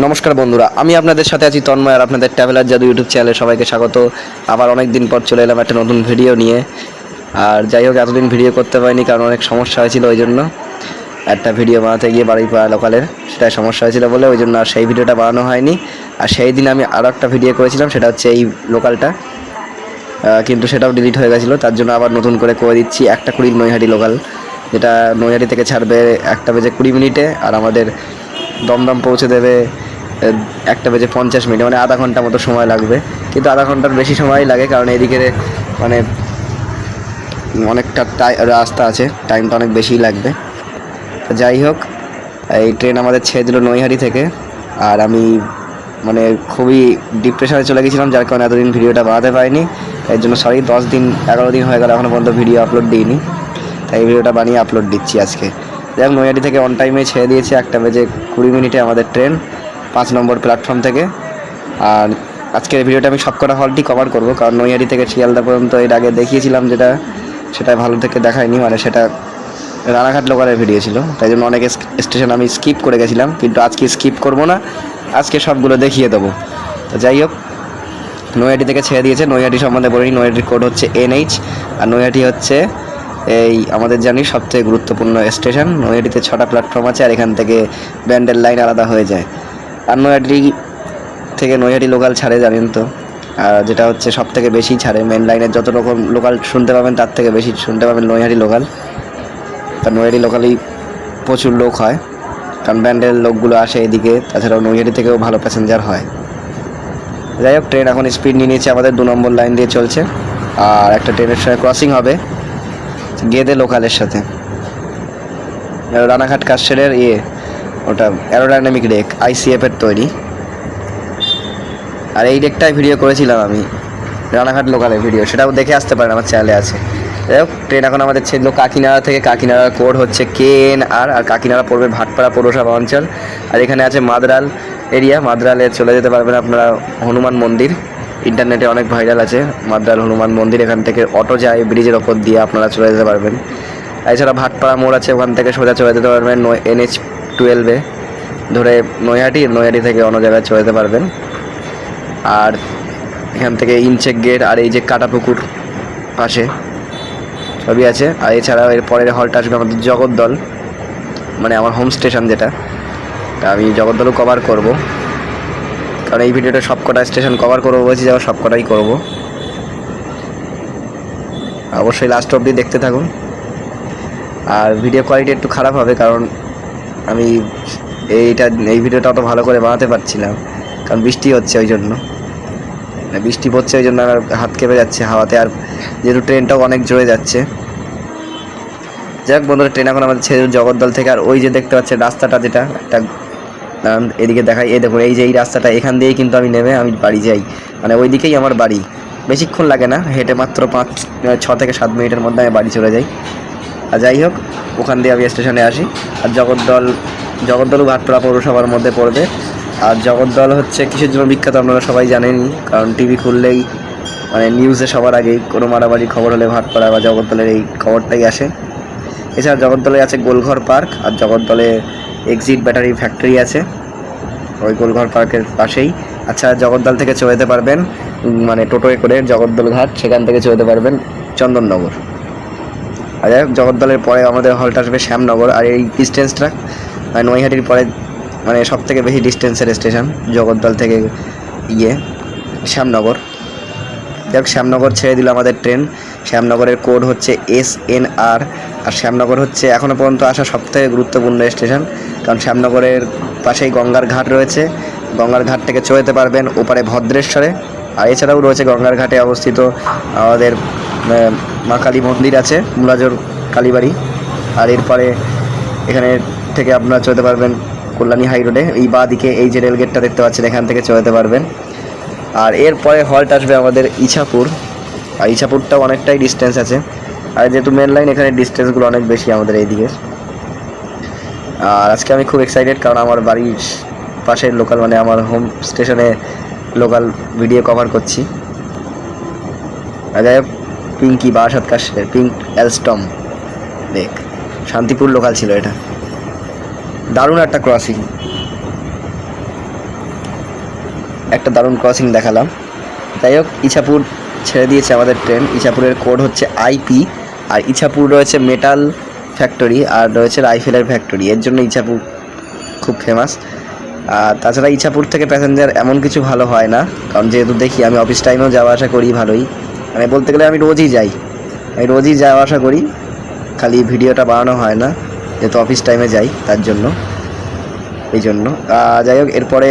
নমস্কার বন্ধুরা, আমি আপনাদের সাথে আছি তন্ময় আর আপনাদের ট্রাভেলার জাদু ইউটিউব চ্যানেলে সবাইকে স্বাগত। আবার অনেক দিন পর চলে এলাম একটা নতুন ভিডিও নিয়ে। আর যাই হোক, এতদিন ভিডিও করতে পারিনি কারণ অনেক সমস্যা হয়েছিল ওই জন্য। একটা ভিডিও বানাতে গিয়ে বাড়ি পাড়া লোকালের সেটাই সমস্যা হয়েছিল বলে ওই জন্য আর সেই ভিডিওটা বানানো হয়নি। আর সেই দিন আমি আরও একটা ভিডিও করেছিলাম, সেটা হচ্ছে এই লোকালটা। কিন্তু সেটাও ডিলিট হয়ে গেছিল, তার জন্য আবার নতুন করে করে দিচ্ছি একটা কুড়ির নৈহাটি লোকাল। যেটা নৈহাটি থেকে ছাড়বে একটা বেজে কুড়ি মিনিটে, আর আমাদের দমদম পৌঁছে দেবে একটা বেজে পঞ্চাশ মিনিট মানে আধা ঘণ্টা মতো সময় লাগবে। কিন্তু আধা ঘণ্টার বেশি সময় লাগে, কারণ এদিকে মানে অনেকটা রাস্তা আছে টাইমটা অনেক বেশিই লাগবে। যাই হোক, এই ট্রেন আমাদের ছেড়ে দিল নৈহাটি থেকে, আর আমি মানে খুবই ডিপ্রেশনে চলে গেছিলাম, যার কারণে এতদিন ভিডিওটা বানাতে পারিনি। এর জন্য সরি দশ দিন, এগারো দিন হয়ে গেল এখনও পর্যন্ত ভিডিও আপলোড দিইনি। তাই ভিডিওটা বানিয়ে আপলোড দিচ্ছি আজকে। হোক নৈহাটি থেকে অন টাইমে ছেড়ে দিয়েছে একটা বেজে কুড়ি মিনিটে আমাদের ট্রেন পাঁচ নম্বর প্ল্যাটফর্ম থেকে। আর আজকের ভিডিওটা আমি সবকটা হলটি কভার করব, কারণ নৈহাটি থেকে শিয়ালদা পর্যন্ত এর আগে দেখিয়েছিলাম যেটা, সেটা ভালো থেকে দেখায়নি মানে সেটা রানাঘাট লোকালের ভিডিও ছিল। তাই জন্য অনেক স্টেশন আমি স্কিপ করে গেছিলাম, কিন্তু আজকে স্কিপ করব না, আজকে সবগুলো দেখিয়ে দেবো। তো যাই হোক নৈহাটি থেকে ছেড়ে দিয়েছে নৈহাটি সম্বন্ধে বলি নৈহাটির কোড হচ্ছে এনএইচ আর নৈহাটি হচ্ছে এই আমাদের জানি সবথেকে গুরুত্বপূর্ণ স্টেশন। নৈহাটিতে ছটা প্ল্যাটফর্ম আছে আর এখান থেকে ব্যান্ডের লাইন আলাদা হয়ে যায়। আর নৈহাটি থেকে নৈহাটি লোকাল ছাড়ে, জানেন তো? আর যেটা হচ্ছে সব থেকে বেশি ছাড়ে মেন লাইনের যত রকম লোকাল শুনতে পাবেন, তার থেকে বেশি শুনতে পাবেন নৈহাটি লোকাল তার নৈহাটি লোকালেই প্রচুর লোক হয়, কারণ ব্যান্ডের লোকগুলো আসে এদিকে, তাছাড়াও নৈহাটি থেকেও ভালো প্যাসেঞ্জার হয়। যাই হোক ট্রেন এখন স্পিড নিয়ে নিয়েছে, আমাদের দু নম্বর লাইন দিয়ে চলছে। আর একটা ট্রেনের সঙ্গে ক্রসিং হবে। গেদে লোকালের সাথে। রানাঘাট কাশেরের ইয়ে ওটা অ্যারোডাইনামিক রেক আইসিএফ এর তৈরি। আর এই ডেকটাই ভিডিও করেছিলাম আমি, রানাঘাট লোকালের ভিডিও সেটাও দেখে আসতে পারেন, আমার চ্যানেলে আছে। যাই ট্রেন এখন আমাদের ছিল কাকিনাড়া থেকে কাকিনাড়ার কোড হচ্ছে কে এন আর আর কাকিনাড়া পড়বে ভাটপাড়া পৌরসভা অঞ্চল। আর এখানে আছে মাদরাল এরিয়া মাদরালে চলে যেতে পারবেন আপনারা হনুমান মন্দির। ইন্টারনেটে অনেক ভাইরাল আছে, মাদরাল হনুমান মন্দির, এখান থেকে অটো যায়, ব্রিজের ওপর দিয়ে আপনারা চলে যেতে পারবেন। এছাড়া ভাটপাড়া মোড় আছে, ওখান থেকে সোজা চলে যেতে পারবেন এনএইচ টুয়েলভে ধরে নৈহাটি নৈহাটি থেকে অন্য জায়গায় চলে যেতে পারবেন। আর এখান থেকে ইনচেক গেট আর এই যে কাটাপুকুর পাশে সবই আছে। আর এছাড়াও এর পরের হলটা আসবে আমাদের জগদ্দল মানে আমার হোম স্টেশন যেটা। তা আমি জগদ্দলও কভার করব। কারণ এই ভিডিওটা সবকটা স্টেশন কভার করব বলছি যাওয়া সবকটাই করব। অবশ্যই লাস্ট অবধি দেখতে থাকুন। আর ভিডিও কোয়ালিটি একটু খারাপ হবে, কারণ আমি এইটা, এই ভিডিওটা অত ভালো করে বানাতে পারছিলাম কারণ বৃষ্টি হচ্ছে ওই জন্য। মানে বৃষ্টি পড়ছে ওই জন্য আমার হাত কেঁপে যাচ্ছে হাওয়াতে, আর যেহেতু ট্রেনটাও অনেক জোরে যাচ্ছে। যাই হোক বন্ধুরা ট্রেন এখন আমাদের ছেড়ে জগদ্দল থেকে, আর ওই যে দেখতে পাচ্ছেন রাস্তাটা যেটা, একটা এদিকে দেখাই, এই দেখুন, এই যে এই রাস্তাটা, এখান দিয়েই কিন্তু আমি নেমে আমি বাড়ি যাই। মানে ওই দিকেই আমার বাড়ি। বেশিক্ষণ লাগে না, হেঁটে মাত্র পাঁচ ছ থেকে সাত মিনিটের মধ্যে আমি বাড়ি চলে যাই। আর যাই হোক, ওখান দিয়ে আমি স্টেশনে আসি। আর জগদ্দল জগদ্দলও ভাটপাড়া পৌরসভার মধ্যে পড়বে। আর জগদ্দল হচ্ছে কিসের জন্য বিখ্যাত, আপনারা সবাই জানেনই। কারণ টিভি খুললেই মানে নিউজে সবার আগেই কোনো মারামারি খবর হলে ভাটপাড়া বা জগদ্দলের এই খবরটাই আসে। এছাড়া জগদ্দলে আছে গোলঘর পার্ক, আর জগদ্দলে এক্সিট ব্যাটারি ফ্যাক্টরি আছে। ওই গোলঘর পার্কের পাশেই। আচ্ছা জগদ্দল থেকে চলে যেতে পারবেন মানে টোটোয় করে জগদ্দল ঘাট, সেখান থেকে চলে যেতে পারবেন চন্দননগর। আর যাই হোক জগদ্দলের পরে আমাদের হলটা আসবে শ্যামনগর, আর এই ডিস্টেন্সটা নৈহাটির পরে মানে সব থেকে বেশি ডিস্টেন্সের স্টেশন জগদ্দল থেকে ইয়ে শ্যামনগর। যাই হোক শ্যামনগর ছেড়ে দিল আমাদের ট্রেন শ্যামনগরের কোড হচ্ছে এস এন আর আর শ্যামনগর হচ্ছে এখনও পর্যন্ত আসা সবথেকে গুরুত্বপূর্ণ স্টেশন কারণ শ্যামনগরের পাশেই গঙ্গার ঘাট রয়েছে। গঙ্গার ঘাট থেকে চলে পারবেন ওপারে ভদ্রেশ্বরে। আর এছাড়াও রয়েছে গঙ্গার ঘাটে অবস্থিত আমাদের মা কালী মন্দির আছে মুলাজোর কালীবাড়ি। আর এরপরে এখানে থেকে আপনারা চলে যেতে পারবেন কল্যাণী হাই রোডে। এই বাঁ দিকে এই যে রেলগেটটা দেখতে পাচ্ছেন, এখান থেকে চলে যেতে পারবেন। আর এরপরে হল্ট আসবে আমাদের ইছাপুর। আর ইছাপুরটাও অনেকটাই ডিস্টেন্স আছে। আর যেহেতু মেন লাইন এখানে ডিস্টেন্সগুলো অনেক বেশি আমাদের এইদিকে। আর আজকে আমি খুব এক্সাইটেড কারণ আমার বাড়ির পাশের লোকাল মানে আমার হোম স্টেশনে লোকাল ভিডিও কভার করছি। যাই হোক পিঙ্কি বারাসাত কাশের পিঙ্ক অ্যালস্টম দেখ, শান্তিপুর লোকাল ছিল এটা। দারুণ একটা ক্রসিং একটা দারুণ ক্রসিং দেখালাম। যাই হোক, ইছাপুর ছেড়ে দিয়েছে আমাদের ট্রেন ইছাপুরের কোড হচ্ছে আইপি আর ইছাপুর রয়েছে মেটাল ফ্যাক্টরি আর রয়েছে রাইফেলের ফ্যাক্টরি এর জন্য ইছাপুর খুব ফেমাস আর তাছাড়া ইছাপুর থেকে প্যাসেঞ্জার এমন কিছু ভালো হয় না। কারণ যেহেতু দেখি আমি অফিস টাইমেও যাওয়া আসা করি ভালোই। মানে বলতে গেলে আমি রোজই যাই। আমি রোজই যাওয়া আসা করি। খালি ভিডিওটা বানানো হয় না, যেহেতু অফিস টাইমে যাই তার জন্য। এই জন্য। যাই হোক, এরপরে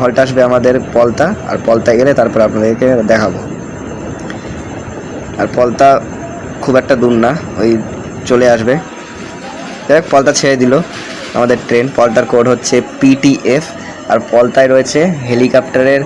হলটা আসবে আমাদের পলতা। আর পলতা গেলে তারপর আপনাদেরকে দেখাবো। আর পলতা খুব একটা দূর না, ওই চলে আসবে। যাই হোক, পলতা ছেড়ে দিল। আমাদের ট্রেন, পলতার কোড হচ্ছে পিটিএফ আর পলতায় রয়েছে হেলিকপ্টারের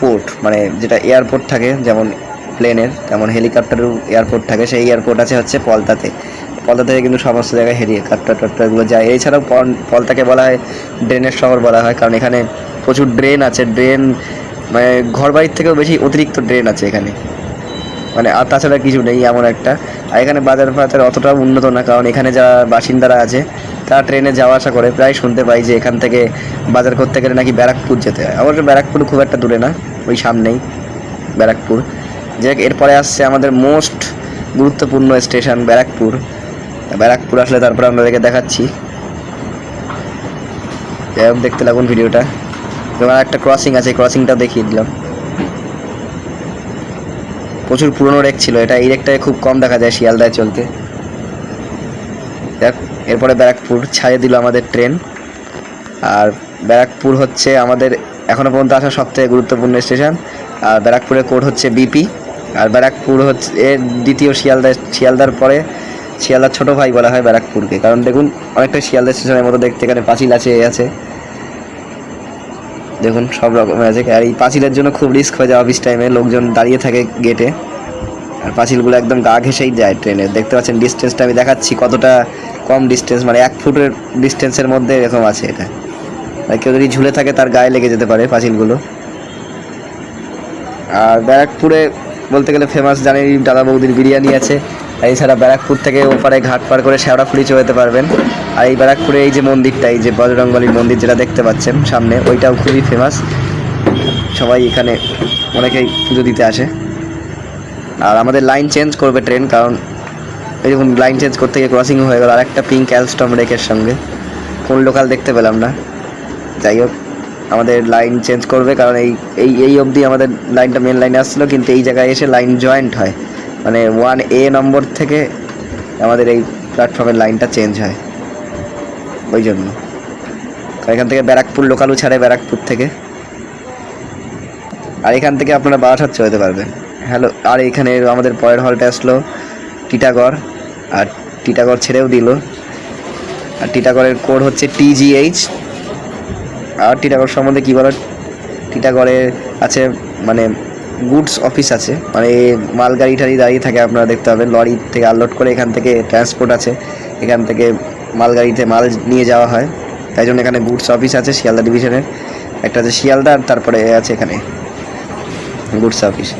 পোর্ট মানে যেটা এয়ারপোর্ট থাকে, যেমন প্লেনের তেমন হেলিকপ্টারের এয়ারপোর্ট থাকে। সেই এয়ারপোর্ট আছে হচ্ছে পলতাতে। পলতা থেকে কিন্তু সমস্ত জায়গায় হেলিকপ্টার টপ্টারগুলো যায়। এছাড়াও পল- পলতাকে বলা হয় ড্রেনের শহর বলা হয়, কারণ এখানে প্রচুর ড্রেন আছে। ড্রেন মানে ঘর বাড়ির থেকেও বেশি অতিরিক্ত ড্রেন আছে এখানে। মানে আর তাছাড়া কিছু নেই, এমন একটা। আর এখানে বাজার ফাজার অতটা উন্নত না, কারণ এখানে যারা বাসিন্দারা আছে, তারা ট্রেনে যাওয়া আসা করে, প্রায় শুনতে পাই যে এখান থেকে বাজার করতে গেলে নাকি ব্যারাকপুর যেতে হয়। অবশ্য ব্যারাকপুর খুব একটা দূরে না, ওই সামনেই ব্যারাকপুর। যে এরপরে আসছে আমাদের মোস্ট গুরুত্বপূর্ণ স্টেশন, ব্যারাকপুর। ব্যারাকপুর আসলে তারপর আপনাদেরকে দেখাচ্ছি। দেখতে লাগুন ভিডিওটা। যেমন একটা ক্রসিং আছে ক্রসিংটা দেখিয়ে দিলাম। প্রচুর পুরনো রেক ছিল। এটা এই রেকটায় খুব কম দেখা যায় শিয়ালদায় চলতে। এরপরে ব্যারাকপুর ছাড়িয়ে দিল আমাদের ট্রেন আর ব্যারাকপুর হচ্ছে আমাদের এখনও পর্যন্ত আসা সবথেকে গুরুত্বপূর্ণ স্টেশন আর ব্যারাকপুরের কোড হচ্ছে বিপি আর ব্যারাকপুর হচ্ছে, এর দ্বিতীয় শিয়ালদা শিয়ালদার পরে শিয়ালদার ছোট ভাই বলা হয় ব্যারাকপুরকে। কারণ দেখুন, অনেকটা শিয়ালদা স্টেশনের মতো দেখতে, এখানে পাঁচিল আছে, এ আছে। দেখুন, সব রকম আছে আর এই পাঁচিলের জন্য খুব রিস্ক হয়ে যায় অফিস টাইমে লোকজন দাঁড়িয়ে থাকে গেটে আর পাঁচিলগুলো একদম গা ঘেসেই যায় ট্রেনে দেখতে পাচ্ছেন ডিস্টেন্সটা আমি দেখাচ্ছি কতটা কম ডিস্টেন্স মানে এক ফুটের ডিস্টেন্সের মধ্যে এরকম আছে এটা। আর কেউ যদি ঝুলে থাকে, তার গায়ে লেগে যেতে পারে পাঁচিলগুলো। আর ব্যারাকপুরে বলতে গেলে ফেমাস জানেন, দাদা বৌদির বিরিয়ানি আছে। আর এছাড়া ব্যারাকপুর থেকে ওপারে ঘাট পার করে শেওড়াফুলি চলে যেতে পারবেন। আর এই ব্যারাকপুরে এই যে মন্দিরটা, এই যে বজরংবলীর মন্দির যেটা দেখতে পাচ্ছেন সামনে, ওইটাও খুবই ফেমাস সবাই এখানে অনেকেই পুজো দিতে আসে। আর আমাদের লাইন চেঞ্জ করবে ট্রেন কারণ এরকম লাইন চেঞ্জ করতে গিয়ে ক্রসিং হয়ে গেল। আর একটা পিঙ্ক অ্যালস্টম রেকের সঙ্গে। কোন লোকাল দেখতে পেলাম না। যাই হোক, আমাদের লাইন চেঞ্জ করবে, কারণ এই এই এই অবধি আমাদের লাইনটা মেন লাইনে আসছিল, কিন্তু এই জায়গায় এসে লাইন জয়েন্ট হয়। মানে ওয়ান এ নম্বর থেকে আমাদের এই প্ল্যাটফর্মের লাইনটা চেঞ্জ হয়। ওই জন্য। এখান থেকে ব্যারাকপুর লোকালও ছাড়ে ব্যারাকপুর থেকে। আর এখান থেকে আপনারা বারাসাত চলে যেতে পারবেন। হ্যালো আর এখানে আমাদের পরের হলটা আসলো টিটাগড়। আর টিটাগড় ছেড়েও দিল। আর টিটাগড়ের কোড হচ্ছে টিজিএইচ আর টিটাগড় সম্বন্ধে কী বলার টিটাগড়ে আছে মানে গুডস অফিস আছে। মানে মালগাড়ি টাড়ি দাঁড়িয়ে থাকে আপনারা দেখতে পাবেন। লরি থেকে আনলোড করে এখান থেকে ট্রান্সপোর্ট আছে। এখান থেকে মালগাড়িতে মাল নিয়ে যাওয়া হয়। তাই জন্য এখানে গুডস অফিস আছে শিয়ালদা ডিভিশনের। একটা আছে শিয়ালদা, আর তারপরে আছে এখানে গুডস অফিস।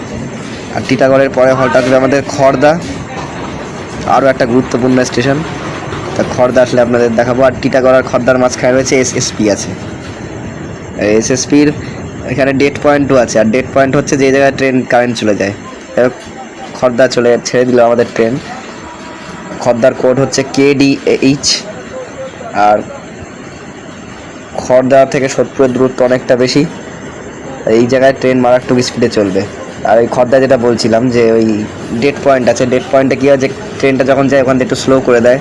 আর টিটাগড়ের পরে হলটা আসবে আমাদের খড়দা। আরও একটা গুরুত্বপূর্ণ স্টেশন। তা খড়দা আসলে আপনাদের দেখাবো। আর টিটাগড় আর খড়দার মাঝখানে রয়েছে এসএসপি আছে। এসএসপির এখানে ডেট পয়েন্টও আছে, আর ডেট পয়েন্ট হচ্ছে যে জায়গায় ট্রেন কারেন্ট চলে যায়। খড়দা চলে ছেড়ে দিল আমাদের ট্রেন খর্দার কোড হচ্ছে কেডিএইচ আর খড়দা থেকে সোদপুরের দূরত্ব অনেকটা বেশি। এই জায়গায় ট্রেন মারাত্মক স্পিডে চলবে। আর ওই খর্দা যেটা বলছিলাম যে ওই ডেট পয়েন্ট আছে ডেট পয়েন্টে কী হয় যে ট্রেনটা যখন যায় ওখান থেকে একটু স্লো করে দেয়।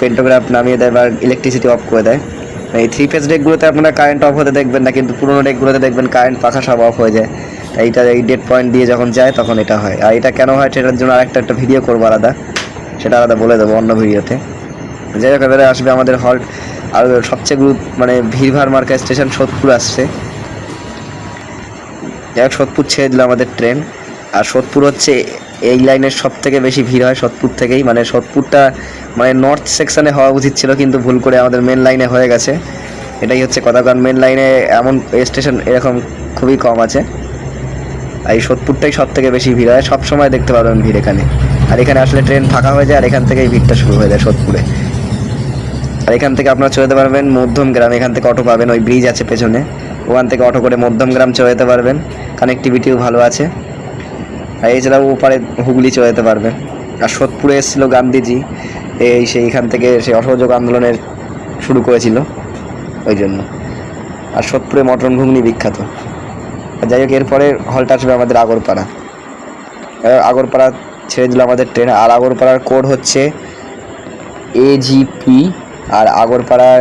পেন্টোগ্রাফ নামিয়ে দেয় বা ইলেকট্রিসিটি অফ করে দেয়। এই থ্রি ফেজ ডেকগুলোতে আপনারা কারেন্ট অফ হতে দেখবেন না, কিন্তু পুরোনো ডেকগুলোতে দেখবেন কারেন্ট পাখা সব অফ হয়ে যায়। এইটা এই ডেট পয়েন্ট দিয়ে যখন যায় তখন এটা হয়। আর এটা কেন হয় সেটার জন্য আরেকটা একটা ভিডিও করব আলাদা। সেটা আলাদা বলে দেবো অন্য ভিডিওতে যাই হোক, এবারে আসবে আমাদের হল্ট আর সবচেয়ে গুরুত্ব মানে ভিড়ভাড় মার্কা স্টেশন সোদপুর আসছে। যাই হোক, সোদপুর ছেড়ে দিল আমাদের ট্রেন আর সোদপুর হচ্ছে এই লাইনের সব থেকে বেশি ভিড় হয় সোদপুর থেকেই। মানে সোদপুরটা মানে নর্থ সেকশনে হওয়া উচিত ছিল, কিন্তু ভুল করে আমাদের মেন লাইনে হয়ে গেছে। এটাই হচ্ছে কথা, কারণ মেন লাইনে এমন স্টেশন এরকম খুবই কম আছে। আর এই সোদপুরটাই সব থেকে বেশি ভিড় হয়। সব সময় দেখতে পারবেন ভিড় এখানে। আর এখানে আসলে ট্রেন ফাঁকা হয়ে যায়, আর এখান থেকেই ভিড়টা শুরু হয়ে যায় সোদপুরে। আর এখান থেকে আপনারা চলে যেতে পারবেন মধ্যম গ্রাম। এখান থেকে অটো পাবেন, ওই ব্রিজ আছে পেছনে। ওখান থেকে অটো করে মধ্যমগ্রাম চলে যেতে পারবেন। কানেক্টিভিটিও ভালো আছে। আর এছাড়াও ওপারে হুগলি চলে যেতে পারবেন আর সোদপুরে এসেছিল গান্ধীজি। এই সেইখান থেকে সেই অসহযোগ আন্দোলনের শুরু করেছিল ওই জন্য। আর সোদপুরে মটন ঘুগনি বিখ্যাত। যাই হোক, এরপরে হলটা আসবে আমাদের আগরপাড়া। আগরপাড়া ছেড়ে দিল আমাদের ট্রেন। আর আগরপাড়ার কোড হচ্ছে এজিপি। আর আগরপাড়ার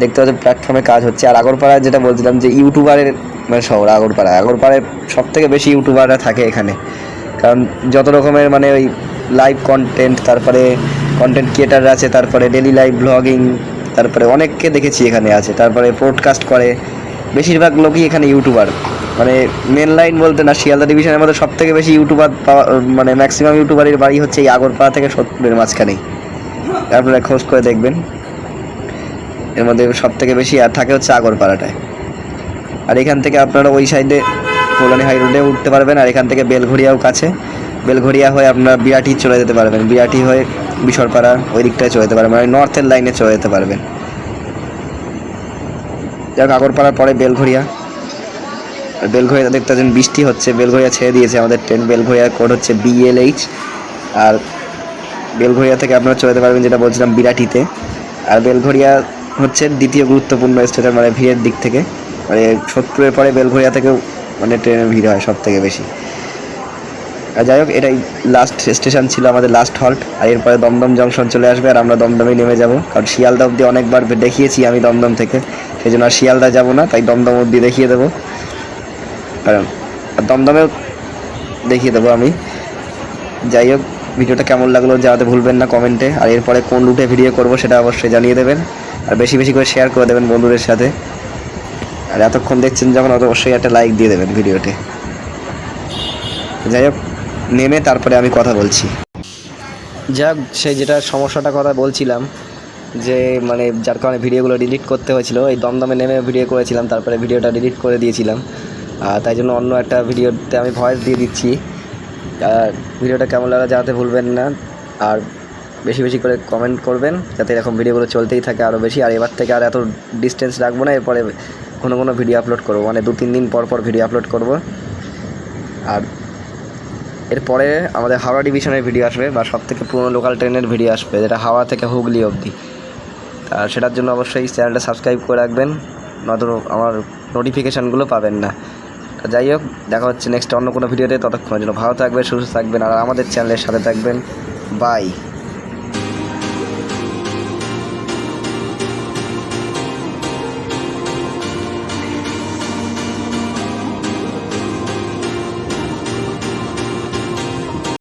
দেখতে পাচ্ছি, প্ল্যাটফর্মে কাজ হচ্ছে। আর আগরপাড়ায় যেটা বলছিলাম যে ইউটিউবারের মানে শহর আগরপাড়া আগরপাড়ায় সব থেকে বেশি ইউটিউবাররা থাকে এখানে। কারণ যত রকমের মানে ওই লাইভ কন্টেন্ট তারপরে কন্টেন্ট ক্রিয়েটাররা আছে, তারপরে ডেলি লাইভ ব্লগিং তারপরে অনেককে দেখেছি এখানে আছে, তারপরে পডকাস্ট করে। বেশিরভাগ লোকই এখানে ইউটিউবার মানে মেন লাইন বলতে না, শিয়ালদা ডিভিশনের মধ্যে সব থেকে বেশি ইউটিউবার মানে ম্যাক্সিমাম ইউটিউবারের বাড়ি হচ্ছে এই আগরপাড়া থেকে সোদপুরের মাঝখানেই আপনারা খোঁজ করে দেখবেন। এর মধ্যে সব থেকে বেশি আর থাকে হচ্ছে আগরপাড়াটায়। আর এখান থেকে আপনারা ওই সাইডে কল্যাণী হাই রোডে উঠতে পারবেন আর এখান থেকে বেলঘড়িয়াও কাছে। বেলঘড়িয়া হয়ে আপনারা বিরাটি চলে যেতে পারবেন। বিরাটি হয়ে বিশরপাড়া ওই দিকটায় চলে যেতে পারবেন মানে নর্থের লাইনে চলে যেতে পারবেন। যাক, আগরপাড়ার পরে বেলঘড়িয়া। আর বেলঘড়িয়া দেখতে পাচ্ছেন, বৃষ্টি হচ্ছে, বেলঘড়িয়া ছেড়ে দিয়েছে আমাদের ট্রেন। বেলঘড়িয়ার কোড হচ্ছে বিএলএইচ আর বেলঘড়িয়া থেকে আপনারা চলে যেতে পারবেন, যেটা বলছিলাম বিরাটিতে আর বেলঘড়িয়া হচ্ছে দ্বিতীয় গুরুত্বপূর্ণ স্টেশন মানে ভিড়ের দিক থেকে। মানে সোদপুরের পরে বেলঘড়িয়া থেকেও মানে ট্রেনের ভিড় হয় সব থেকে বেশি। আর যাই হোক, এটাই লাস্ট স্টেশন ছিল আমাদের লাস্ট হল্ট আর এরপরে দমদম জংশন চলে আসবে, আর আমরা দমদমে নেমে যাব। কারণ শিয়ালদা অবধি অনেকবার দেখিয়েছি আমি দমদম থেকে, সেই জন্য আর শিয়ালদা যাব না, তাই দমদম অবধি দেখিয়ে দেবো। কারণ, আর দমদমেও দেখিয়ে দেবো আমি। যাই হোক, ভিডিওটা কেমন লাগল জানাতে ভুলবেন না কমেন্টে, আর এরপরে কোন রুটে ভিডিও করব সেটা অবশ্যই জানিয়ে দেবেন। আর বেশি বেশি করে শেয়ার করে দেবেন বন্ধুদের সাথে। আর এতক্ষণ দেখছেন যখন, অত অবশ্যই একটা লাইক দিয়ে দেবেন ভিডিওতে। যাই হোক, নেমে তারপরে আমি কথা বলছি। যাক, সেই যেটা সমস্যাটা কথা বলছিলাম, যে মানে যার কারণে ভিডিওগুলো ডিলিট করতে হয়েছিল, এই দমদমে নেমে ভিডিও করেছিলাম, তারপরে ভিডিওটা ডিলিট করে দিয়েছিলাম। আর তাই জন্য অন্য একটা ভিডিওতে আমি ভয়েস দিয়ে দিচ্ছি। আর ভিডিওটা কেমন লাগা জানাতে ভুলবেন না। আর বেশি বেশি করে কমেন্ট করবেন, যাতে এরকম ভিডিওগুলো চলতেই থাকে আরও বেশি। আর এবার থেকে আর এত ডিস্টেন্স রাখব না, এরপরে কোনো কোনো ভিডিও আপলোড করব। মানে দু, তিন দিন পর পর ভিডিও আপলোড করব। আর এরপরে আমাদের হাওড়া ডিভিশনের ভিডিও আসবে বা সব থেকে পুরনো লোকাল ট্রেনের ভিডিও আসবে, যেটা হাওড়া থেকে হুগলি অবধি। তা সেটার জন্য অবশ্যই চ্যানেলটা সাবস্ক্রাইব করে রাখবেন নয়তো আমার নোটিফিকেশানগুলো পাবেন না। যাই হোক, দেখা হচ্ছে নেক্সট অন্য কোনো ভিডিওতে ততক্ষণের জন্য ভালো থাকবেন, সুস্থ থাকবেন, আর আমাদের চ্যানেলের সাথে থাকবেন। বাই